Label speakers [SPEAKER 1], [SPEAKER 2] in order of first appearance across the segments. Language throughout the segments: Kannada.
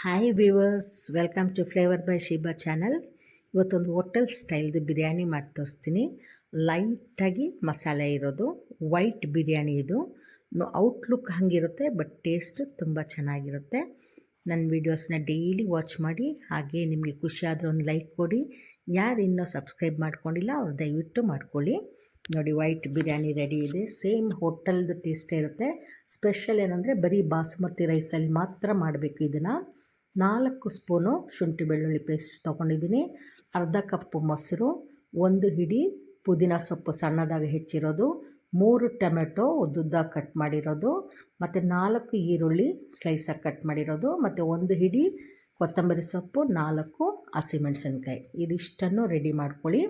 [SPEAKER 1] Hi viewers welcome to flavour by Sheeba channel ಇವತ್ತೊಂದು ಹೋಟೆಲ್ ಸ್ಟೈಲ್ದು ಬಿರಿಯಾನಿ ಮಾಡಿ ತೋರಿಸ್ತೀನಿ. ಲೈಟಾಗಿ ಮಸಾಲೆ ಇರೋದು ವೈಟ್ ಬಿರಿಯಾನಿ ಇದು. ಔಟ್ಲುಕ್ ಹಾಗಿರುತ್ತೆ ಬಟ್ ಟೇಸ್ಟ್ ತುಂಬ ಚೆನ್ನಾಗಿರುತ್ತೆ. ನನ್ನ ವೀಡಿಯೋಸ್ನ ಡೈಲಿ ವಾಚ್ ಮಾಡಿ, ಹಾಗೆ ನಿಮಗೆ ಖುಷಿ ಒಂದು ಲೈಕ್ ಕೊಡಿ. ಯಾರು ಇನ್ನೂ ಸಬ್ಸ್ಕ್ರೈಬ್ ಮಾಡ್ಕೊಂಡಿಲ್ಲ, ಅವ್ರು ದಯವಿಟ್ಟು ಮಾಡ್ಕೊಳ್ಳಿ. ನೋಡಿ ವೈಟ್ ಬಿರಿಯಾನಿ ರೆಡಿ ಇದೆ. ಸೇಮ್ ಹೋಟೆಲ್ದು ಟೇಸ್ಟೇ ಇರುತ್ತೆ. ಸ್ಪೆಷಲ್ ಏನಂದರೆ ಬರೀ ಬಾಸುಮತಿ ರೈಸಲ್ಲಿ ಮಾತ್ರ ಮಾಡಬೇಕು ಇದನ್ನು. ನಾಲ್ಕು ಸ್ಪೂನು ಶುಂಠಿ ಬೆಳ್ಳುಳ್ಳಿ ಪೇಸ್ಟ್ ತೊಗೊಂಡಿದ್ದೀನಿ. ಅರ್ಧ ಕಪ್ಪು ಮೊಸರು, ಒಂದು ಹಿಡಿ ಪುದೀನ ಸೊಪ್ಪು ಸಣ್ಣದಾಗಿ ಹೆಚ್ಚಿರೋದು, ಮೂರು ಟೊಮೆಟೊ ಉದ್ದುದ್ದಾಗಿ ಕಟ್ ಮಾಡಿರೋದು, ಮತ್ತು ನಾಲ್ಕು ಈರುಳ್ಳಿ ಸ್ಲೈಸಾಗಿ ಕಟ್ ಮಾಡಿರೋದು, ಮತ್ತು ಒಂದು ಹಿಡಿ ಕೊತ್ತಂಬರಿ ಸೊಪ್ಪು, ನಾಲ್ಕು ಹಸಿಮೆಣಸಿನ್ಕಾಯಿ. ಇದಿಷ್ಟನ್ನು ರೆಡಿ ಮಾಡ್ಕೊಳ್ಳಿ.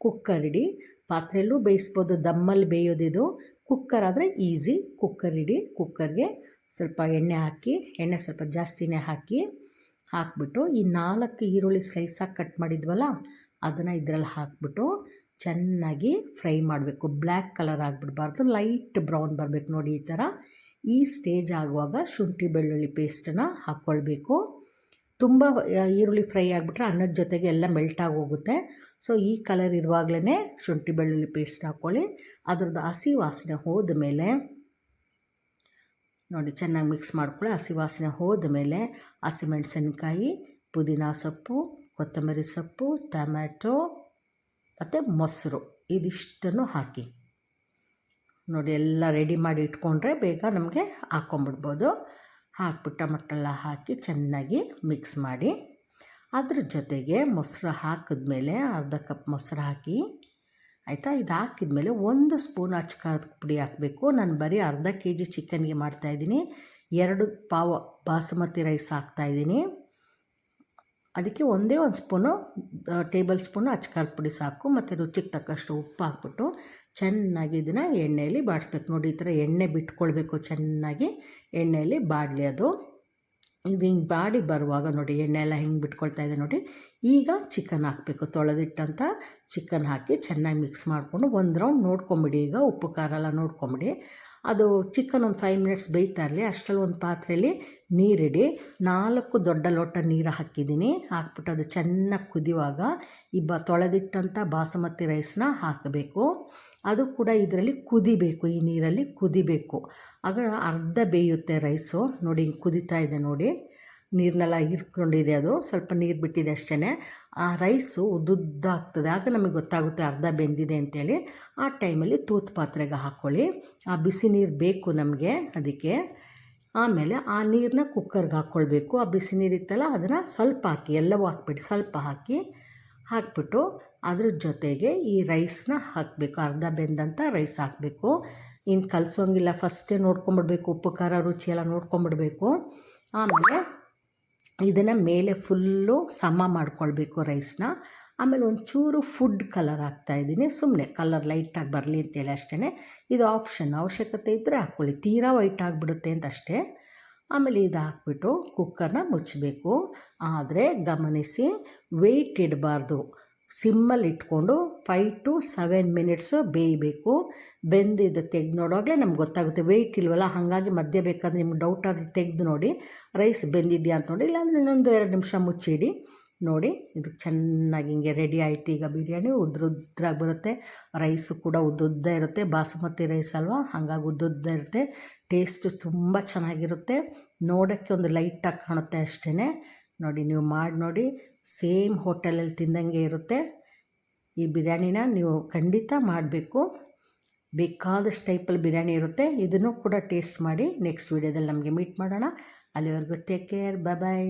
[SPEAKER 1] ಕುಕ್ಕರ್ ಇಡಿ. ಪಾತ್ರೆಯಲ್ಲೂ ಬೇಯಿಸ್ಬೋದು, ದಮ್ಮಲ್ಲಿ ಬೇಯೋದಿದು. ಕುಕ್ಕರ್ ಆದರೆ ಈಸಿ. ಕುಕ್ಕರ್ ಇಡಿ. ಕುಕ್ಕರ್ಗೆ ಸ್ವಲ್ಪ ಎಣ್ಣೆ ಹಾಕಿ, ಎಣ್ಣೆ ಸ್ವಲ್ಪ ಜಾಸ್ತಿನೇ ಹಾಕಿ ಹಾಕ್ಬಿಟ್ಟು ಈ ನಾಲ್ಕು ಈರುಳ್ಳಿ ಸ್ಲೈಸಾಗಿ ಕಟ್ ಮಾಡಿದ್ವಲ್ಲ, ಅದನ್ನು ಇದರಲ್ಲಿ ಹಾಕ್ಬಿಟ್ಟು ಚೆನ್ನಾಗಿ ಫ್ರೈ ಮಾಡಬೇಕು. ಬ್ಲ್ಯಾಕ್ ಕಲರ್ ಆಗಿಬಿಡಬಾರ್ದು ಲೈಟ್ ಬ್ರೌನ್ ಬರಬೇಕು ನೋಡಿ ಈ ಥರ. ಈ ಸ್ಟೇಜ್ ಆಗುವಾಗ ಶುಂಠಿ ಬೆಳ್ಳುಳ್ಳಿ ಪೇಸ್ಟನ್ನು ಹಾಕ್ಕೊಳ್ಬೇಕು ತುಂಬ ಈರುಳ್ಳಿ ಫ್ರೈ ಆಗಿಬಿಟ್ರೆ ಅನ್ನದ ಜೊತೆಗೆ ಎಲ್ಲ ಮೆಲ್ಟ್ ಹೋಗುತ್ತೆ. ಸೊ ಈ ಕಲರ್ ಇರುವಾಗಲೇ ಶುಂಠಿ ಬೆಳ್ಳುಳ್ಳಿ ಪೇಸ್ಟ್ ಹಾಕ್ಕೊಳ್ಳಿ ಅದ್ರದ್ದು ಹಸಿ ವಾಸನೆ ಹೋದ ಮೇಲೆ ನೋಡಿ, ಚೆನ್ನಾಗಿ ಮಿಕ್ಸ್ ಮಾಡ್ಕೊಳ್ಳಿ. ಹಸಿ ವಾಸನೆ ಹೋದ ಮೇಲೆ ಹಸಿಮೆಣಸಿನ್ಕಾಯಿ ಪುದೀನ ಸೊಪ್ಪು, ಕೊತ್ತಂಬರಿ ಸೊಪ್ಪು, ಟೊಮ್ಯಾಟೊ ಮತ್ತು ಮೊಸರು ಇದಿಷ್ಟನ್ನು ಹಾಕಿ. ನೋಡಿ, ಎಲ್ಲ ರೆಡಿ ಮಾಡಿ ಇಟ್ಕೊಂಡ್ರೆ ಬೇಗ ನಮಗೆ ಹಾಕ್ಕೊಂಬಿಡ್ಬೋದು ಹಾಕ್ಬಿಟ್ಟು ಟೊಮಟೆಲ್ಲ ಹಾಕಿ ಚೆನ್ನಾಗಿ ಮಿಕ್ಸ್ ಮಾಡಿ. ಅದ್ರ ಜೊತೆಗೆ ಮೊಸರು ಹಾಕಿದ್ಮೇಲೆ ಅರ್ಧ ಕಪ್ ಮೊಸರು ಹಾಕಿ ಆಯಿತಾ? ಇದು ಹಾಕಿದ್ಮೇಲೆ ಒಂದು ಸ್ಪೂನ್ ಅಚ್ಕಾರದ ಪುಡಿ ಹಾಕಬೇಕು. ನಾನು ಬರೀ ಅರ್ಧ ಕೆ ಜಿ ಚಿಕನ್ಗೆ ಮಾಡ್ತಾಯಿದ್ದೀನಿ ಎರಡು ಪಾವ ಬಾಸುಮತಿ ರೈಸ್ ಹಾಕ್ತಾಯಿದ್ದೀನಿ ಅದಕ್ಕೆ ಒಂದೇ ಒಂದು ಸ್ಪೂನು ಟೇಬಲ್ ಸ್ಪೂನು ಅಚ್ಕಾರದ ಪುಡಿ ಸಾಕು. ಮತ್ತು ರುಚಿಗೆ ತಕ್ಕಷ್ಟು ಉಪ್ಪು ಹಾಕ್ಬಿಟ್ಟು ಚೆನ್ನಾಗಿ ಇದನ್ನು ಎಣ್ಣೆಯಲ್ಲಿ ಬಾಡಿಸ್ಬೇಕು. ನೋಡಿ, ಈ ಥರ ಎಣ್ಣೆ ಬಿಟ್ಕೊಳ್ಬೇಕು ಚೆನ್ನಾಗಿ. ಎಣ್ಣೆಯಲ್ಲಿ ಬಾಡಲಿ ಅದು. ಇದು ಹಿಂಗೆ ಬಾಡಿ ಬರುವಾಗ ನೋಡಿ, ಎಣ್ಣೆ ಎಲ್ಲ ಹಿಂಗೆ ಬಿಟ್ಕೊಳ್ತಾ ಇದೆ ನೋಡಿ, ಈಗ ಚಿಕನ್ ಹಾಕಬೇಕು. ತೊಳೆದಿಟ್ಟಂಥ ಚಿಕನ್ ಹಾಕಿ ಚೆನ್ನಾಗಿ ಮಿಕ್ಸ್ ಮಾಡಿಕೊಂಡು ಒಂದು ರೌಂಡ್ ನೋಡ್ಕೊಂಬಿಡಿ. ಈಗ ಉಪ್ಪು, ಖಾರ ಎಲ್ಲ ನೋಡ್ಕೊಂಬಿಡಿ. ಅದು ಚಿಕನ್ ಒಂದು ಫೈವ್ ಮಿನಿಟ್ಸ್ ಬೇಯ್ತಾ ಇರಲಿ. ಅಷ್ಟರಲ್ಲಿ ಒಂದು ಪಾತ್ರೆಯಲ್ಲಿ ನೀರಿಡಿ. ನಾಲ್ಕು ದೊಡ್ಡ ಲೋಟ ನೀರು ಹಾಕಿದ್ದೀನಿ. ಹಾಕ್ಬಿಟ್ಟು ಅದು ಚೆನ್ನಾಗಿ ಕುದಿಯುವಾಗ ಈ ಬ ತೊಳೆದಿಟ್ಟಂಥ ಬಾಸುಮತಿ ರೈಸ್ನ ಹಾಕಬೇಕು. ಅದು ಕೂಡ ಇದರಲ್ಲಿ ಕುದಿಬೇಕು, ಈ ನೀರಲ್ಲಿ ಕುದಿಬೇಕು. ಆಗ ಅರ್ಧ ಬೇಯುತ್ತೆ ರೈಸು. ನೋಡಿ ಹಿಂಗೆ ಕುದೀತಾ ಇದೆ ನೋಡಿ. ನೀರನ್ನೆಲ್ಲ ಹೀರ್ಕೊಂಡಿದೆ ಅದು. ಸ್ವಲ್ಪ ನೀರು ಬಿಟ್ಟಿದೆ ಅಷ್ಟೇ ಆ ರೈಸು ಉದ್ದುದ್ದ ಆಗ್ತದೆ ಆಗ ನಮಗೆ ಗೊತ್ತಾಗುತ್ತೆ ಅರ್ಧ ಬೆಂದಿದೆ ಅಂತೇಳಿ. ಆ ಟೈಮಲ್ಲಿ ತೂತು ಪಾತ್ರೆಗೆ ಹಾಕ್ಕೊಳ್ಳಿ ಆ ಬಿಸಿ ನೀರು ಬೇಕು ನಮಗೆ ಅದಕ್ಕೆ. ಆಮೇಲೆ ಆ ನೀರನ್ನ ಕುಕ್ಕರ್ಗೆ ಹಾಕ್ಕೊಳ್ಬೇಕು ಆ ಬಿಸಿ ನೀರು ಇತ್ತಲ್ಲ, ಅದನ್ನು ಸ್ವಲ್ಪ ಹಾಕಿ, ಎಲ್ಲವೂ ಹಾಕ್ಬಿಟ್ಟು ಸ್ವಲ್ಪ ಹಾಕಿ ಹಾಕ್ಬಿಟ್ಟು ಅದ್ರ ಜೊತೆಗೆ ಈ ರೈಸ್ನ ಹಾಕಬೇಕು. ಅರ್ಧ ಬೆಂದಂಥ ರೈಸ್ ಹಾಕಬೇಕು. ಇನ್ನು ಕಲಸೋಂಗಿಲ್ಲ. ಫಸ್ಟೇ ನೋಡ್ಕೊಂಬಿಡ್ಬೇಕು. ಉಪ್ಪು, ಖಾರ, ರುಚಿ ಎಲ್ಲ ನೋಡ್ಕೊಂಬಿಡ್ಬೇಕು. ಆಮೇಲೆ ಇದನ್ನು ಮೇಲೆ ಫುಲ್ಲು ಸಮ ಮಾಡ್ಕೊಳ್ಬೇಕು ರೈಸ್ನ. ಆಮೇಲೆ ಒಂಚೂರು ಫುಡ್ ಕಲರ್ ಹಾಕ್ತಾಯಿದ್ದೀನಿ ಸುಮ್ಮನೆ ಕಲರ್ ಲೈಟಾಗಿ ಬರಲಿ ಅಂತೇಳಿ ಅಷ್ಟೇ ಇದು ಆಪ್ಷನ್. ಅವಶ್ಯಕತೆ ಇದ್ದರೆ ಹಾಕ್ಕೊಳ್ಳಿ. ತೀರಾ ವೈಟ್ ಆಗಿಬಿಡುತ್ತೆ ಅಂತ ಅಷ್ಟೇ ಆಮೇಲೆ ಇದು ಹಾಕ್ಬಿಟ್ಟು ಕುಕ್ಕರ್ನ ಮುಚ್ಚಬೇಕು. ಆದರೆ ಗಮನಿಸಿ ವೆಯ್ಟ್ ಇಡಬಾರ್ದು. ಸಿಮ್ಮಲ್ಲಿ ಇಟ್ಕೊಂಡು ಫೈವ್ ಟು ಸೆವೆನ್ ಮಿನಿಟ್ಸು ಬೇಯಬೇಕು. ಬೆಂದಿದ್ದು ತೆಗೆದು ನೋಡೋವಾಗಲೇ ನಮ್ಗೆ ಗೊತ್ತಾಗುತ್ತೆ ವೆಯ್ಟ್ ಇಲ್ವಲ್ಲ, ಹಾಗಾಗಿ ಮಧ್ಯೆ ಬೇಕಾದ್ರೆ ನಿಮ್ಗೆ ಡೌಟ್ ಆದರೆ ತೆಗೆದು ನೋಡಿ. ರೈಸ್ ಬೆಂದಿದೆಯಾ ಅಂತ ನೋಡಿ, ಇಲ್ಲಾಂದರೆ ಇನ್ನೊಂದು ಎರಡು ನಿಮಿಷ ಮುಚ್ಚಿಡಿ. ನೋಡಿ, ಇದು ಚೆನ್ನಾಗಿ ಹಿಂಗೆ ರೆಡಿ ಆಯಿತು. ಈಗ ಬಿರಿಯಾನಿ ಉದ್ರುದ್ರಾಗಿ ಬರುತ್ತೆ. ರೈಸು ಕೂಡ ಉದ್ದುದ್ದ ಇರುತ್ತೆ. ಬಾಸುಮತಿ ರೈಸ್ ಅಲ್ವಾ? ಹಾಗಾಗಿ ಉದ್ದುದ್ದ ಇರುತ್ತೆ. ಟೇಸ್ಟು ತುಂಬ ಚೆನ್ನಾಗಿರುತ್ತೆ. ನೋಡೋಕ್ಕೆ ಒಂದು ಲೈಟಾಗಿ ಕಾಣುತ್ತೆ ಅಷ್ಟೇ ನೋಡಿ, ನೀವು ಮಾಡಿ ನೋಡಿ. ಸೇಮ್ ಹೋಟೆಲಲ್ಲಿ ತಿಂದಂಗೆ ಇರುತ್ತೆ. ಈ ಬಿರಿಯಾನಿನ ನೀವು ಖಂಡಿತ ಮಾಡಬೇಕು. ಬೇಕಾದಷ್ಟು ಟೈಪಲ್ಲಿ ಬಿರಿಯಾನಿ ಇರುತ್ತೆ. ಇದನ್ನು ಕೂಡ ಟೇಸ್ಟ್ ಮಾಡಿ ನೆಕ್ಸ್ಟ್ ವೀಡಿಯೋದಲ್ಲಿ ನಮಗೆ ಮೀಟ್ ಮಾಡೋಣ. ಅಲ್ಲಿವರೆಗೂ ಟೇಕ್ ಕೇರ್ ಬಾಯ್